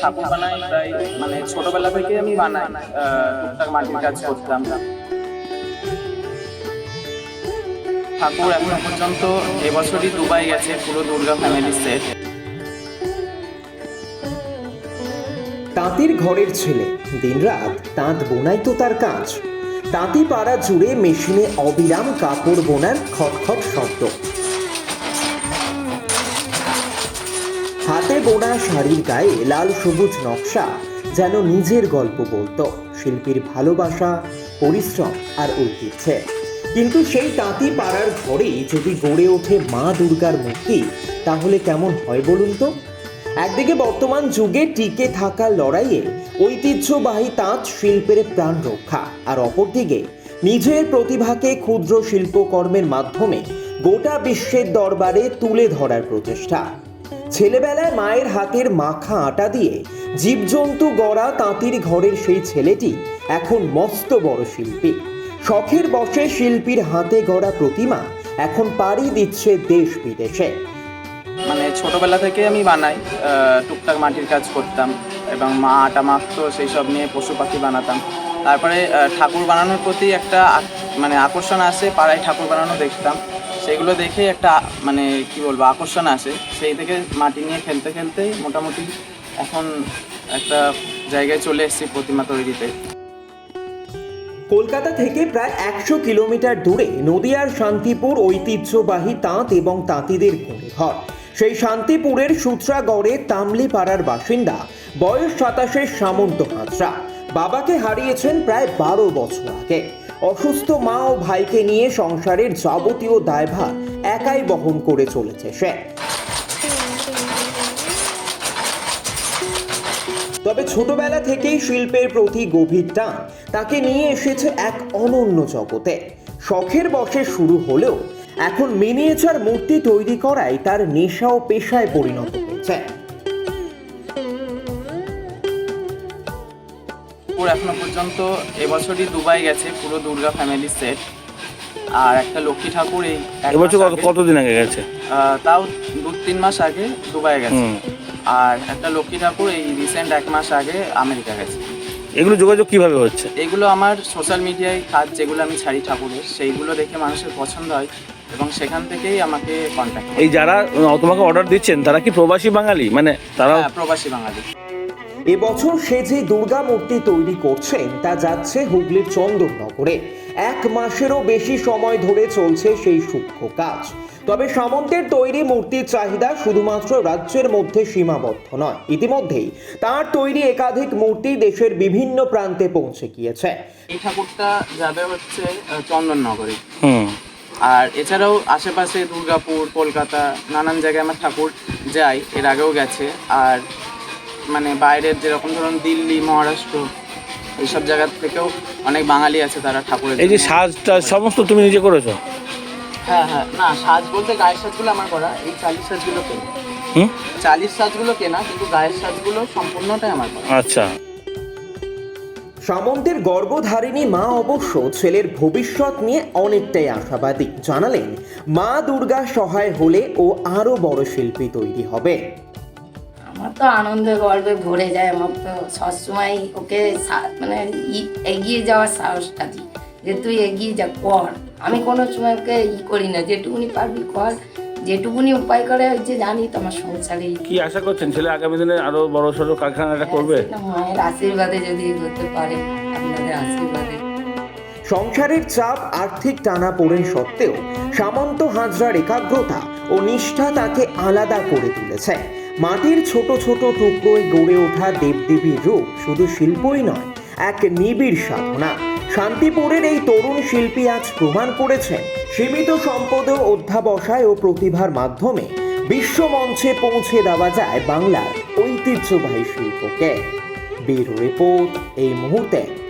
ঠাকুর বানাই প্রায় মানে ছোটবেলা থেকে আমি বানাই টুকটাক মাটির কাজ করতাম। ঠাকুর এখন পর্যন্ত এবছরই দুবাই গেছে, পুরো দুর্গা ফ্যামিলি সেট তাঁতির ঘরের ছেলে, দিনরাত তাঁত বোনাই তো তার কাজ। তাঁতি পাড়া জুড়ে মেশিনে অবিরাম কাপড় বোনার খটখট শব্দ। বোনা শাড়ির গায়ে লাল সবুজ নকশা, যেন নিজের গল্প বলতো। শিল্পীর ভালোবাসা, পরিশ্রম আর ঐতিহ্যে। কিন্তু সেই তাঁতি পাড়ার ঘরেই যদি গড়ে ওঠে মা দুর্গার মূর্তি, তাহলে কেমন হয় বলুন তো? একদিকে বর্তমান যুগে টিকে থাকা লড়াইয়ে ঐতিহ্যবাহী তাঁত শিল্পের প্রাণ রক্ষা, আর অপরদিকে নিজের প্রতিভাকে ক্ষুদ্র শিল্পকর্মের মাধ্যমে গোটা বিশ্বের দরবারে তুলে ধরার প্রচেষ্টা। ছেলেবেলায় মায়ের হাতের মাখা আটা দিয়ে জীবজন্তু গড়া তাঁতির ঘরের সেই ছেলেটি এখন মস্ত বড় শিল্পী। শখের বসে শিল্পীর হাতে গড়া প্রতিমা এখন পাড়ি দিচ্ছে দেশ বিদেশে। মানে ছোটবেলা থেকে আমি বানাই টুকটাক মাটির কাজ করতাম এবং মা আটা মাখতো, সেই সব নিয়ে পশু পাখি বানাতাম। তারপরে ঠাকুর বানানোর প্রতি একটা মানে আকর্ষণ আসে পাড়ায় ঠাকুর বানানো দেখতাম। সেগুলো দেখে একটা মানে কি বলব, আকর্ষণ আসে। সেই থেকে মাটি নিয়ে খেলতে খেলতে মোটামুটি এখন একটা জায়গায় চলে এসেছি প্রতিমা তৈরিতে। কলকাতা থেকে প্রায় একশো কিলোমিটার দূরে নদিয়ার শান্তিপুর ঐতিহ্যবাহী তাঁত এবং তাঁতিদের ঘর সেই শান্তিপুরের সূত্রাগড়ে তামলি পাড়ার বাসিন্দা, বয়স সাতাশের সামন্ত হাজরা। বাবাকে হারিয়েছেন প্রায় বারো বছর আগে। অসুস্থ মা ও ভাইকে নিয়ে সংসারের যাবতীয় দায়ভার একাই বহন করে চলেছে সে। তবে ছোটবেলা থেকেই শিল্পের প্রতি গভীর টান, তাকে নিয়ে এসেছে এক অনন্য জগতে। শখের বসে শুরু হলেও এখন মিনিয়েচার মূর্তি তৈরি করাই তার নেশা ও পেশায় পরিণত হয়েছে। ঠাকুর এখনও পর্যন্ত এবছরই দুবাই গেছে পুরো দুর্গা ফ্যামিলি সেট আর একটা লক্ষ্মী ঠাকুর এই এক এবছর মাস কত আগে, কতদিন আগে গেছে? আহ, তাও দু তিন মাস আগে দুবাই গেছে। হুম। আর একটা লক্ষ্মী ঠাকুর এই রিসেন্ট এক মাস আগে আমেরিকা গেছে। এগুলো যোগাযোগ কীভাবে হচ্ছে? এগুলো আমার সোশ্যাল মিডিয়ায় কাজ যেগুলো আমি ছাড়ি ঠাকুরের সেইগুলো দেখে মানুষের পছন্দ হয় এবং সেখান থেকেই আমাকে কন্ট্যাক্ট এই যারা আহ, তোমাকে অর্ডার দিচ্ছেন তারা কি প্রবাসী বাঙালি? মানে তারা হ্যাঁ প্রবাসী বাঙালি। এবছর সে যে দুর্গা মূর্তি তৈরি করছেন তা যাচ্ছে হুগলির চন্দননগরে। এক মাসেরও বেশি সময় ধরে চলছে সেই সূক্ষ্ম কাজ। তবে সামন্তের তৈরি মূর্তির চাহিদা শুধুমাত্র রাজ্যের মধ্যে সীমাবদ্ধ নয়। ইতিমধ্যেই তার তৈরি একাধিক মূর্তি দেশের বিভিন্ন প্রান্তে পৌঁছে গিয়েছে। এই ঠাকুরটা যাবে হচ্ছে চন্দননগরে। হুম। আর এছাড়াও আশেপাশে দুর্গাপুর কলকাতা নানান জায়গায় আমার ঠাকুর যায় এর আগেও গেছে। আর মানে বাইরের যেরকম ধরুন দিল্লি মহারাষ্ট্র এইসব জায়গা থেকেও অনেক বাঙালি আছে তারা ঠাকুরের এই যে সাজটা সমস্ত তুমি নিজে করেছ? হ্যাঁ হ্যাঁ। না সাজ বলতে গায়ের সাজগুলো আমার করা। এই চালিশ সাজগুলো কেনা হুম? চালিশ সাজগুলো কেনা কিন্তু গায়ের সাজগুলো সম্পূর্ণটাই আমার করা। আচ্ছা। সামন্তের গর্ভধারিণী মা অবশ্য ছেলের ভবিষ্যৎ নিয়ে অনেকটাই আশাবাদী। জানালেন মা দুর্গা সহায় হলে ও আরও বড় শিল্পী তৈরি হবে। আমার তো আনন্দে গর্বে ভরে যায় আমার তো সবসময় ওকে মানে এগিয়ে যাওয়ার সাহসটা দিই। যে তুই এগিয়ে যা কর। আমি কোনো সময় ওকে ই করি না যেটুকুনি পারবি কর। যেটুকুনি উপায় করে ওই যে জানি তো আমার সংসারে। কি আশা করছেন? ছেলে আগামী দিনে আরও বড় সড়ো কারখানাটা করবে? মায়ের আশীর্বাদে যদি হতে পারে আপনাদের আশীর্বাদে। সংসারের চাপ আর্থিক টানা পড়েন সত্ত্বেও সামন্ত হাজরার একাগ্রতা ও নিষ্ঠা তাকে আলাদা করে তুলেছে। মাটির ছোট ছোট টুকরোয় গড়ে ওঠা দেবদেবীর রূপ শুধু শিল্পই নয়, এক নিবিড় সাধনা। শান্তিপুরের এই তরুণ শিল্পী আজ প্রমাণ করেছেন। সীমিত সম্পদ অধ্যাবসায় ও প্রতিভার মাধ্যমে বিশ্বমঞ্চে পৌঁছে দেওয়া যায় বাংলার ঐতিহ্যবাহী শিল্পকে। ব্যুরো রিপোর্ট এই মুহূর্তে।